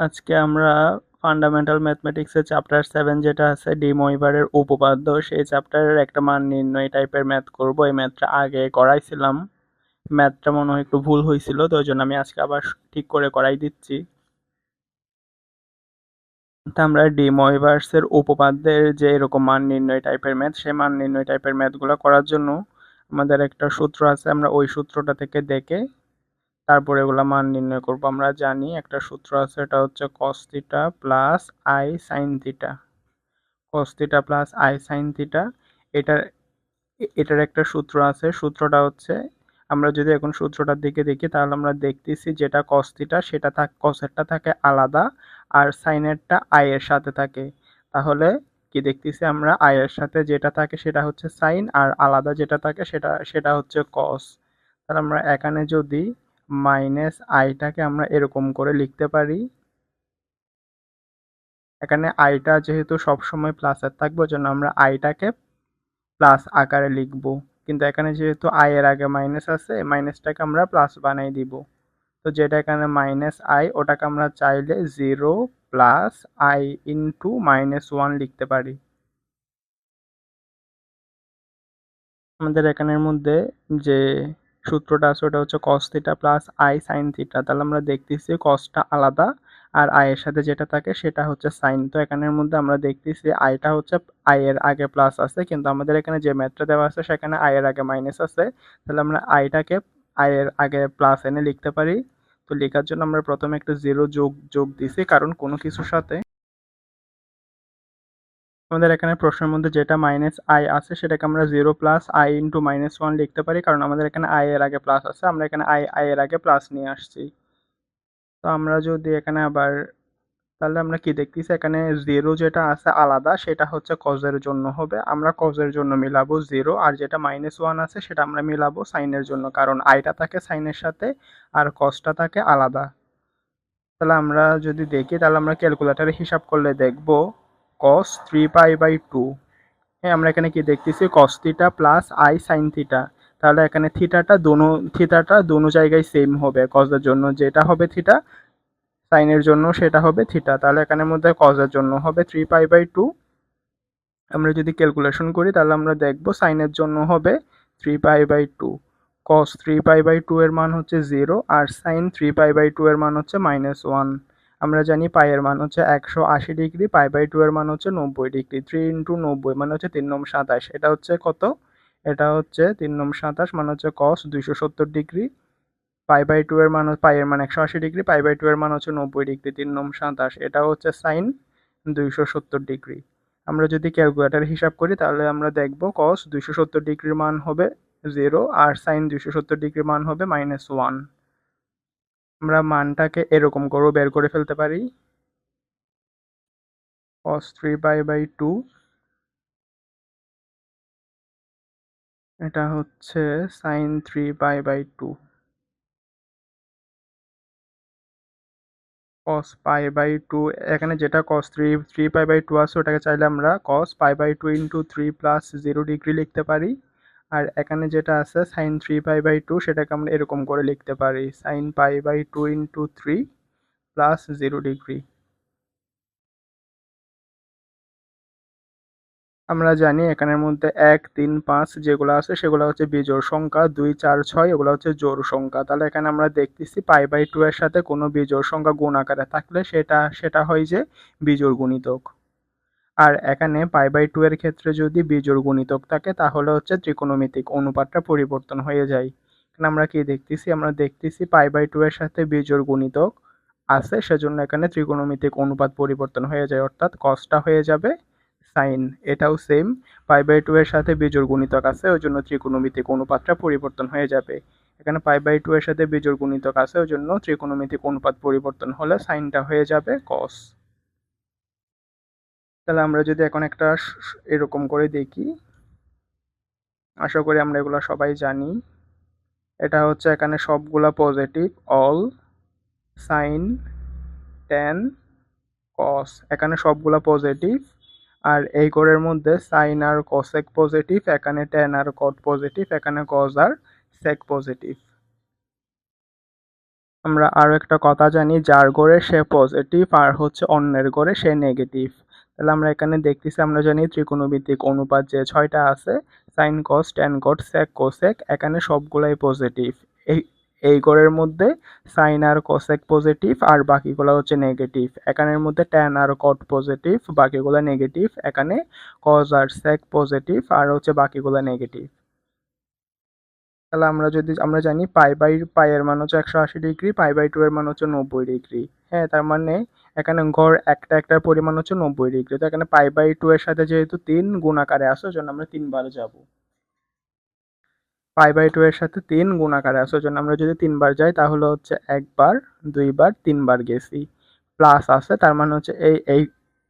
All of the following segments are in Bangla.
আজকে আমরা ফান্ডামেন্টাল ম্যাথমেটিক্সের চ্যাপ্টার সেভেন যেটা আছে ডি মইবারের উপপাদ্য, সেই চ্যাপ্টারের একটা মান নির্ণয় টাইপের ম্যাথ করব। এই ম্যাথটা আগে করাইছিলাম। ম্যাথটা মনে হয় একটু ভুল হয়েছিল, তো ওই জন্য আমি আজকে আবার ঠিক করে করাই দিচ্ছি। তা আমরা ডি মইভার্সের উপপাদ্যের যে এরকম মান নির্ণয় টাইপের ম্যাথ সেই মান নির্ণয় টাইপের ম্যাথগুলো করার জন্য আমাদের একটা সূত্র আছে, আমরা ওই সূত্রটা থেকে দেখে তারপরে এগুলা মান নির্ণয় করব। আমরা জানি একটা সূত্র আছে, এটা হচ্ছে cos theta plus i sine theta cos plus i sine theta এটার এটার একটা সূত্র আছে। সূত্রটা হচ্ছে, আমরা যদি এখন সূত্রটার দিকে দেখি, তাহলে আমরা দেখতেছি যেটা cos থিটা সেটা থাক কসেরটা থাকে আলাদা আর সাইনেরটা আই এর সাথে থাকে। তাহলে কি দেখতেছি আমরা আই এর সাথে যেটা থাকে সেটা হচ্ছে সাইন আর আলাদা যেটা থাকে সেটা সেটা হচ্ছে কস তাহলে আমরা এখানে যদি মাইনাস আইটাকে আমরা এরকম করে লিখতে পারি। এখানে আইটা যেহেতু সবসময় প্লাসের থাকবে জন্য আমরা আইটাকে প্লাস আকারে লিখব। কিন্তু এখানে যেহেতু আই এর আগে মাইনাস আছে মাইনাসটাকে আমরা প্লাস বানাই দিব। তো যেটা এখানে মাইনাস আই ওটাকে আমরা চাইলে zero plus i into minus one লিখতে পারি। আমাদের এখানের মধ্যে যে সূত্রটা আছে, ওটা হচ্ছে cos theta plus i sine theta তাহলে আমরা দেখতেছি কসটা আলাদা আর আই এর সাথে যেটা থাকে সেটা হচ্ছে সাইন তো এখানের মধ্যে আমরা দেখতেছি আইটা হচ্ছে আই এর আগে প্লাস আছে, কিন্তু আমাদের এখানে যে ম্যাথটা দেওয়া আছে সেখানে আই এর আগে মাইনাস আছে। তাহলে আমরা আইটাকে আই এর আগে প্লাস এনে লিখতে পারি। তো লেখার জন্য আমরা প্রথমে একটা জিরো যোগ যোগ দিছি, কারণ কোনো কিছুর সাথে আমাদের এখানে প্রশ্নের মধ্যে যেটা মাইনাস আই আছে, সেটাকে আমরা zero plus i into minus one লিখতে পারি, কারণ আমাদের এখানে আই এর আগে প্লাস আছে, আমরা এখানে আই আই এর আগে প্লাস নিয়ে আসছি। তো আমরা যদি এখানে আবার, তাহলে আমরা কি দেখতেছি, এখানে জিরো যেটা আছে আলাদা, সেটা হচ্ছে কজের জন্য হবে, আমরা কজের জন্য মিলাবো জিরো আর যেটা মাইনাস ওয়ান আছে, সেটা আমরা মিলাবো সাইনের জন্য, কারণ আইটা থাকে সাইনের সাথে, আর কজটা থাকে আলাদা। তাহলে আমরা যদি দেখি, তাহলে আমরা ক্যালকুলেটারে হিসাব করলে দেখব cos three pi by two হ্যাঁ আমরা এখানে কি দেখতেছি? Cos theta plus i sine theta তাহলে এখানে থিটাটা দোনো থিটাটা দোনো জায়গায় সেম হবে কজের জন্য। যেটা হবে থিটা সাইনের জন্য সেটা হবে থিটা তাহলে এখানের মধ্যে কজের জন্য হবে থ্রি পাই বাই টু আমরা যদি ক্যালকুলেশন করি, তাহলে আমরা দেখব সাইনের জন্য হবে three pi by two cos three pi by two এর মান হচ্ছে zero R sine three pi by two এর মান হচ্ছে মাইনাস ওয়ান আমরা জানি পায়ের মান হচ্ছে একশো আশি ডিগ্রি, পাই বাই টু এর মান হচ্ছে নব্বই ডিগ্রি থ্রি ইন্টু নব্বই মানে হচ্ছে তিন নম সাতাশ। এটা হচ্ছে কত? এটা হচ্ছে তিন নম সাতাশ মানে হচ্ছে কস দুইশো সত্তর ডিগ্রি, পাই বাই টু এর মান পাইয়ের মান একশো আশি ডিগ্রি, পাই বাই টু এর মান হচ্ছে নব্বই ডিগ্রি, তিন নম সাতাশ। এটা হচ্ছে সাইন দুইশো সত্তর ডিগ্রি। আমরা যদি ক্যালকুলেটার হিসাব করি তাহলে আমরা দেখব কস দুইশো সত্তর ডিগ্রির মান হবে জিরো আর সাইন দুইশো সত্তর ডিগ্রির মান হবে মাইনাস ওয়ান আমরা মানটাকে এরকম করেও বের করে ফেলতে পারি। cos 3 পাই বাই টু এটা হচ্ছে sine three pi by two cos pi by two এখানে যেটা cos three three pi by two আছে, ওটাকে চাইলে আমরা cos pi by two into three plus zero degree লিখতে পারি। আর এখানে যেটা আছে sine three pi by two সেটাকে আমরা এরকম করে লিখতে পারি। Sine pi by two into three plus zero degree আমরা জানি এখানের মধ্যে এক, তিন, পাঁচ যেগুলো আছে, সেগুলো হচ্ছে বিজোড় সংখ্যা। দুই, চার, ছয়, এগুলো হচ্ছে জোড় সংখ্যা। তাহলে এখানে আমরা দেখতেছি পাই বাই টু এর সাথে কোনো বিজোড় সংখ্যা গুণ আকারে থাকলে সেটা সেটা হয় যে বিজোড় গুণিতক। আর এখানে পাই বাই টু এর ক্ষেত্রে যদি বিজোড় গুণিতক থাকে, তাহলে হচ্ছে ত্রিকোণমিতিক অনুপাতটা পরিবর্তন হয়ে যায়। এখানে আমরা কি দেখতেছি? আমরা দেখতেছি পাই বাই টু এর সাথে বিজোড় গুণিতক আছে, সেজন্য এখানে ত্রিকোণমিতিক অনুপাত পরিবর্তন হয়ে যায়, অর্থাৎ কসটা হয়ে যাবে সাইন এটাও সেম পাই বাই টু এর সাথে বিজোড় গুণিতক আছে, ওই জন্য ত্রিকোণমিতিক অনুপাতটা পরিবর্তন হয়ে যাবে। এখানে পাই বাই টু এর সাথে বিজোড় গুণিতক আছে, ওই জন্য ত্রিকোণমিতিক অনুপাত পরিবর্তন হলে সাইনটা হয়ে যাবে কস তাহলে আমরা যদি এখন একটা এরকম করে দেখি। আশা করি আমরা এগুলো সবাই জানি। এটা হচ্ছে এখানে সবগুলা positive all sine tan cos এখানে সবগুলা পজিটিভ আর এই ঘরের মধ্যে সাইন আর কসেক পজিটিভ এখানে টেন আর কট পজিটিভ এখানে কজ আর সেক পজিটিভ আমরা আরও একটা কথা জানি, যার গড়ে সে পজিটিভ আর হচ্ছে অন্যের গড়ে সে নেগেটিভ তাহলে আমরা এখানে দেখতেছি, আমরা জানি ত্রিকোণমিতিক অনুপাত যে ছয়টা আছে sine cos tan cot sec cosec এখানে সবগুলাই পজিটিভ এই এই গড়ের মধ্যে সাইন আর কোসেক পজিটিভ আর বাকিগুলো হচ্ছে নেগেটিভ এখানের মধ্যে ট্যান আর কট পজিটিভ বাকিগুলো নেগেটিভ এখানে কজ আর সেক পজিটিভ আর হচ্ছে বাকিগুলো নেগেটিভ তাহলে আমরা যদি, আমরা জানি পাই বাই, পাই এর মান হচ্ছে একশো আশি ডিগ্রি, পাই বাই টু এর মান হচ্ছে নব্বই ডিগ্রি। হ্যাঁ তার মানে এখানে ঘর একটা, একটার পরিমাণ হচ্ছে নব্বই ডিগ্রি। তো এখানে পাই বাই টু এর সাথে যেহেতু তিন গুণ আকারে আসো, জন্য আমরা তিনবার যাব। পাই বাই টু এর সাথে তিন গুণ আকারে আসো, জন্য আমরা যদি তিনবার যাই, তাহলে হচ্ছে একবার, দুইবার, তিনবার গেছি। প্লাস আছে, তার মানে হচ্ছে এই এই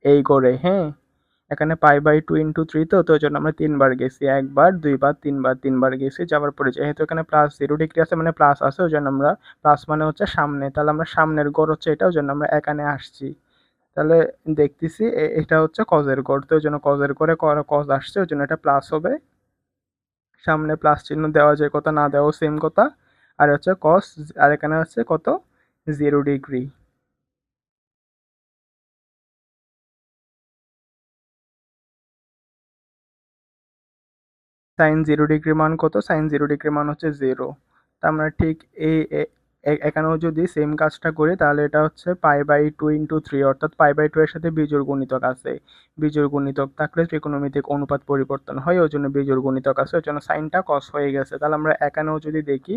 এই গড়ে হ্যাঁ? এখানে pi by two into three তো তো ওই জন্য আমরা তিনবার গেছি, একবার, দুইবার, তিনবার তিনবার গেছি, যাওয়ার পরে যেহেতু এখানে প্লাস জিরো ডিগ্রি আছে মানে প্লাস আছে, ওই জন্য আমরা প্লাস মানে হচ্ছে সামনে, তাহলে আমরা সামনের গড় হচ্ছে এটা, ওই জন্য আমরা এখানে আসছি। তাহলে দেখতেছি এটা হচ্ছে কজের গড়, তো ওই জন্য কজের করে কজ আসছে, ওই জন্য এটা প্লাস হবে। সামনে প্লাস চিহ্ন দেওয়া যায় কথা না দেওয়াও সেম কথা। আর হচ্ছে কস আর এখানে হচ্ছে কত? Zero degree sine zero degree মান কত? সাইন জিরো ডিগ্রি মান হচ্ছে জিরো তা আমরা ঠিক এই এখানেও যদি সেম কাজটা করি, তাহলে এটা হচ্ছে pi by two into three অর্থাৎ পাই বাই টু এর সাথে বিজোড় গুণিতক আছে। বিজোড় গুণিতক থাকলে ত্রিকোণমিতিক অনুপাত পরিবর্তন হয়, ওই জন্য বিজোড় গুণিতক আছে, ওই জন্য সাইনটা কস হয়ে গেছে। তাহলে আমরা এখানেও যদি দেখি,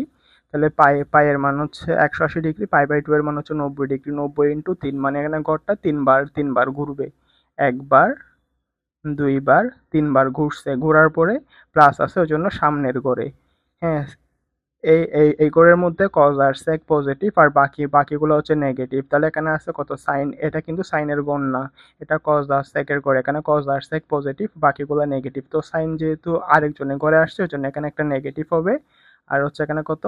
তাহলে পাই পায়ের মান হচ্ছে একশো আশি ডিগ্রি পাই বাই টু এর মান হচ্ছে নব্বই ডিগ্রি নব্বই ইন্টু তিন মানে এখানে গড়টা তিনবার তিনবার ঘুরবে। একবার দুইবার, তিনবার ঘুরছে। ঘোরার পরে প্লাস আছে ওই জন্য সামনের গড়ে। হ্যাঁ এই এই এই গড়ের মধ্যে কজ আর এক পজিটিভ আর বাকি, বাকিগুলো হচ্ছে নেগেটিভ তাহলে এখানে আছে কত? সাইন এটা কিন্তু সাইনের গণ না। এটা কজ আর একের গড়ে। এখানে কজ আর এক পজিটিভ বাকিগুলো নেগেটিভ তো সাইন যেহেতু আরেকজনের গড়ে আসছে ওই জন্য এখানে একটা নেগেটিভ হবে। আর হচ্ছে এখানে কত?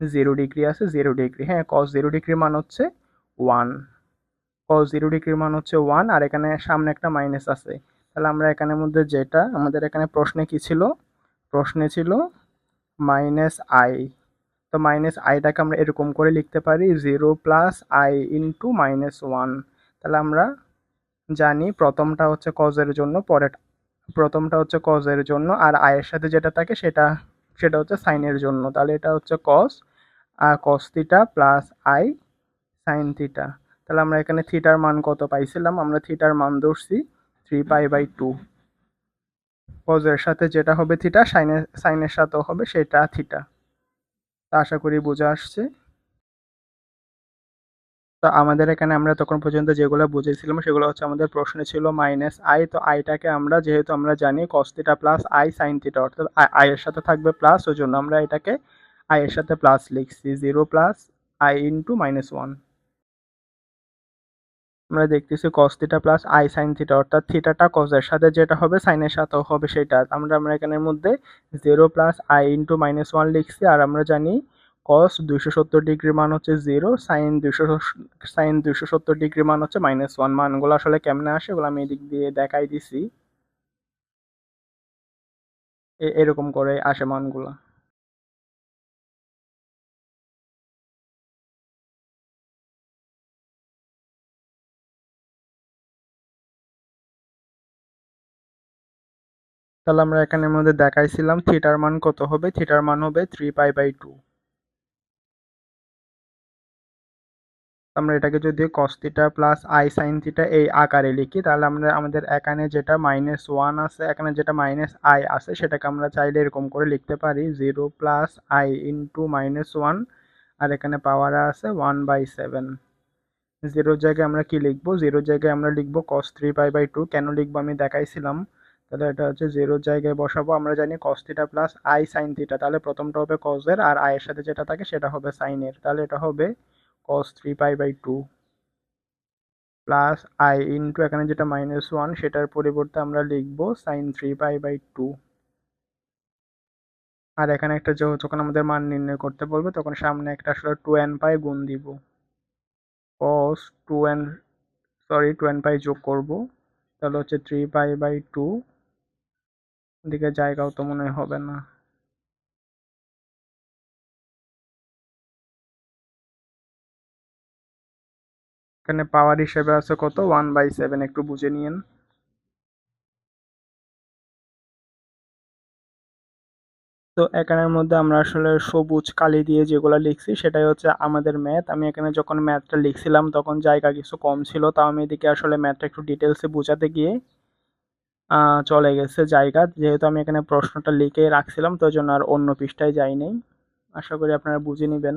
জিরো ডিগ্রি আছে জিরো ডিগ্রি হ্যাঁ কজ জিরো ডিগ্রির মান হচ্ছে ওয়ান কজ জিরো ডিগ্রির মান হচ্ছে ওয়ান আর এখানে সামনে একটা মাইনাস আছে। তাহলে আমরা এখানের মধ্যে যেটা, আমাদের এখানে প্রশ্নে কি ছিল? প্রশ্নে ছিল মাইনাস আই তো মাইনাস আইটাকে আমরা এরকম করে লিখতে পারি zero plus i into minus one তাহলে আমরা জানি প্রথমটা হচ্ছে কজের জন্য পরে প্রথমটা হচ্ছে কজের জন্য, আর আয়ের সাথে যেটা থাকে সেটা সেটা হচ্ছে সাইনের জন্য। তাহলে এটা হচ্ছে cos R cos theta plus i sine theta তাহলে আমরা এখানে থিটার মান কত পাইছিলাম? আমরা থিটার মান ধরছি থ্রি পাই বাই টু কজের সাথে যেটা হবে থিটা সাইনের সাইনের সাথেও হবে সেটা থিটা তা আশা করি বোঝা আসছে। তো আমাদের এখানে আমরা তখন পর্যন্ত যেগুলো বুঝেছিলাম, সেগুলো হচ্ছে আমাদের প্রশ্নে ছিল মাইনাস আই তো আইটাকে আমরা যেহেতু আমরা জানি cos theta plus i sine theta অর্থাৎ আই এর সাথে থাকবে প্লাস ওই জন্য আমরা এটাকে আই এর সাথে প্লাস লিখছি zero plus i into minus one আমরা দেখতেছি cos theta plus i sine theta অর্থাৎ থিটাটা কসের সাথে যেটা হবে সাইনের সাথেও হবে সেটা। আমরা আমরা এখানের মধ্যে zero plus i into minus one লিখছি, আর আমরা জানি কস দুইশো সত্তর ডিগ্রি মান হচ্ছে জিরো সাইন দুইশো সাইন দুইশো সত্তর ডিগ্রি মান হচ্ছে মাইনাস ওয়ান মানগুলো আসলে কেমনে আসে ওগুলো আমি এদিক দিয়ে দেখাই দিছি। এরকম করে আসে মানগুলা। তাহলে আমরা এখানের মধ্যে দেখাইছিলাম, থিটার মান কত হবে? থিটার মান হবে থ্রি পাই বাই টু। আমরা এটাকে যদি cos theta plus i sine theta এই আকারে লিখি, তাহলে আমরা আমাদের এখানে যেটা মাইনাস ওয়ান আছে, এখানে যেটা মাইনাস আই আছে, সেটাকে আমরা চাইলে এরকম করে লিখতে পারি zero plus i into minus one আর এখানে পাওয়ার আছে ওয়ান বাই সেভেন জিরোর জায়গায় আমরা কি লিখব? জিরোর জায়গায় আমরা লিখব cos three pi by two কেন লিখব? আমি দেখাইছিলাম। তাহলে এটা হচ্ছে জিরোর জায়গায় বসাবো। আমরা জানি cos theta plus i sine theta তাহলে প্রথমটা হবে কসের আর আয়ের সাথে যেটা থাকে সেটা হবে সাইনের তাহলে এটা হবে cos three pi by two plus i into এখানে যেটা মাইনাস ওয়ান সেটার পরিবর্তে আমরা লিখব sine three pi by two আর এখানে একটা যখন আমাদের মান নির্ণয় করতে বলবে, তখন সামনে একটা আসলে টু এন পাই গুণ দিব। Cos two n sorry two n pi যোগ করব। তাহলে হচ্ছে থ্রি পাই বাই টু দিকে জায়গাও তো মনে হবে না। এখানে পাওয়ার হিসেবে আছে কত? ওয়ান বাই সেভেন একটু বুঝে নিয়েন। তো এখানের মধ্যে আমরা আসলে সবুজ কালি দিয়ে যেগুলো লিখছি, সেটাই হচ্ছে আমাদের ম্যাথ আমি এখানে যখন ম্যাথটা লিখছিলাম, তখন জায়গা কিছু কম ছিল, তাও আমি এদিকে আসলে ম্যাথটা একটু ডিটেলসে বোঝাতে গিয়ে চলে গেছে জায়গা। যেহেতু আমি এখানে প্রশ্নটা লিখে রাখছিলাম, তো জন্য আর অন্য পৃষ্ঠায় যাইনি। আশা করি আপনারা বুঝে নেবেন।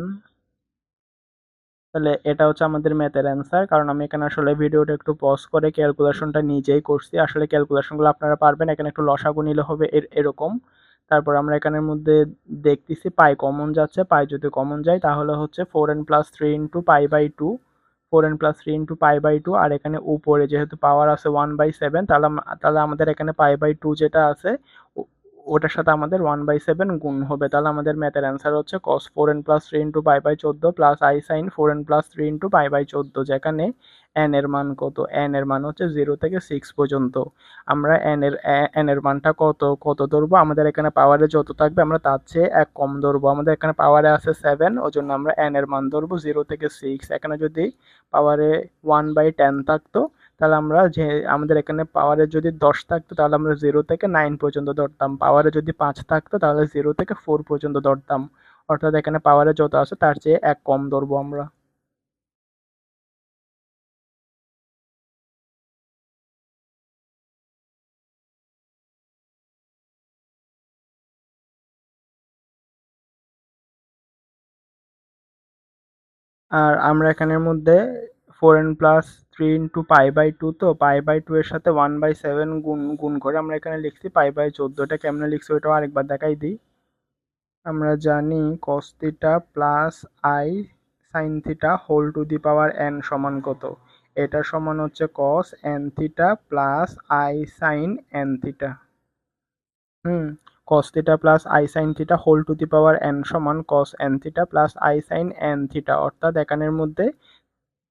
তাহলে এটা হচ্ছে আমাদের ম্যাথের অ্যান্সার কারণ আমি এখানে আসলে ভিডিওটা একটু পজ করে ক্যালকুলেশনটা নিজেই করছি। আসলে ক্যালকুলেশনগুলো আপনারা পারবেন, এখানে একটু লসাগু নিলে হবে এর, এরকম। তারপর আমরা এখানের মধ্যে দেখতেছি পাই কমন যাচ্ছে। পাই যদি কমন যায়, তাহলে হচ্ছে four n plus three into pi by two four n plus three into pi by two আর এখানে উপরে যেহেতু পাওয়ার আছে ওয়ান বাই সেভেন তাহলে তাহলে আমাদের এখানে পাই বাই টু যেটা আছে ওটার সাথে আমাদের ওয়ান বাই সেভেন গুণ হবে। তাহলে আমাদের ম্যাথের অ্যান্সার হচ্ছে cos four n plus three into pi by চোদ্দ plus i sine four n plus three into pi by চোদ্দ, যেখানে এন এর মান কত? এন এর মান হচ্ছে জিরো থেকে সিক্স পর্যন্ত। আমরা এন এর এন এর মানটা কত? কত ধরবো? আমাদের এখানে পাওয়ারে যত থাকবে আমরা তার চেয়ে এক কম ধরবো। আমাদের এখানে পাওয়ারে আছে সেভেন ওই জন্য আমরা এন এর মান ধরবো জিরো থেকে সিক্স এখানে যদি পাওয়ারে ওয়ান বাই টেন থাকতো তাহলে আমরা যে আমাদের এখানে পাওয়ারে যদি দশ থাকতো, তাহলে আমরা জিরো থেকে নাইন পর্যন্ত ধরতাম। পাওয়ারে যদি পাঁচ থাকতো, তাহলে জিরো থেকে ফোর পর্যন্ত ধরতাম। অর্থাৎ এখানে পাওয়ারে যত আছে, তার চেয়ে এক কম ধরবো আমরা। আর আমরা এখানের মধ্যে four n plus three into pi by two তো পাই বাই টু এর সাথে ওয়ান বাই সেভেন গুণ গুণ করে আমরা এখানে লিখছি পাই বাই চোদ্দোটা। কেমনে লিখছি ওইটাও আরেকবার দেখাই দিই। আমরা জানি cos theta plus i sine theta whole to the power n সমান কত? এটা সমান হচ্ছে cos n theta plus i sine n theta hmm, cos theta plus i sine theta whole to the power n সমান cos n theta plus i sine n theta অর্থাৎ এখানের মধ্যে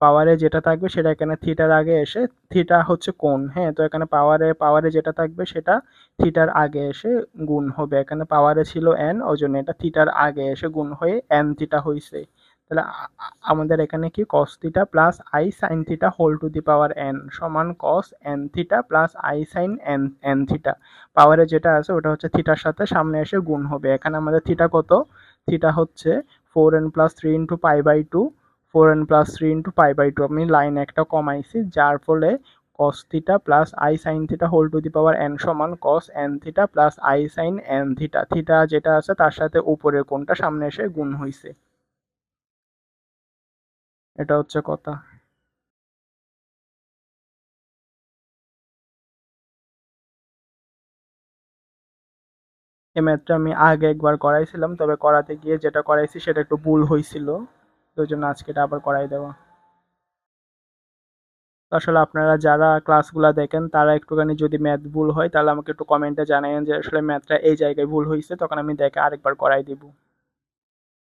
পাওয়ারে যেটা থাকবে সেটা এখানে থিটার আগে এসে থিটা হচ্ছে কোন হ্যাঁ? তো এখানে পাওয়ারে পাওয়ারে যেটা থাকবে সেটা থিটার আগে এসে গুণ হবে। এখানে পাওয়ারে ছিল এন ওই জন্য এটা থিটার আগে এসে গুণ হয়ে এন থিটা হয়েছে তাহলে আমাদের এখানে কি cos theta plus i sine theta whole to the power n সমান cos n theta plus i sine n n theta পাওয়ারে যেটা আছে ওটা হচ্ছে থিটার সাথে সামনে এসে গুণ হবে। এখানে আমাদের থিটা কত? থিটা হচ্ছে four n plus three into pi by two four n plus three into pi by two আমি লাইন একটা কমাইছি, যার ফলে cos theta plus i sine theta whole to the power n সমান cos n theta plus i sine n theta theta যেটা আছে তার সাথে উপরের কোনটা সামনে এসে গুণ হয়েছে এটা হচ্ছে কথা। এই ম্যাথটা আমি আগে একবার করাইছিলাম, তবে করাতে গিয়ে যেটা করাইছি সেটা একটু ভুল হয়েছিল ওই জন্য আজকে এটা আবার করাই দেওয়া আসলে আপনারা যারা ক্লাসগুলো দেখেন, তারা একটুখানি যদি ম্যাথ ভুল হয়, তাহলে আমাকে একটু কমেন্টে জানাবেন যে আসলে ম্যাথটা এই জায়গায় ভুল হয়েছে তখন আমি দেখে আরেকবার করাই দিব।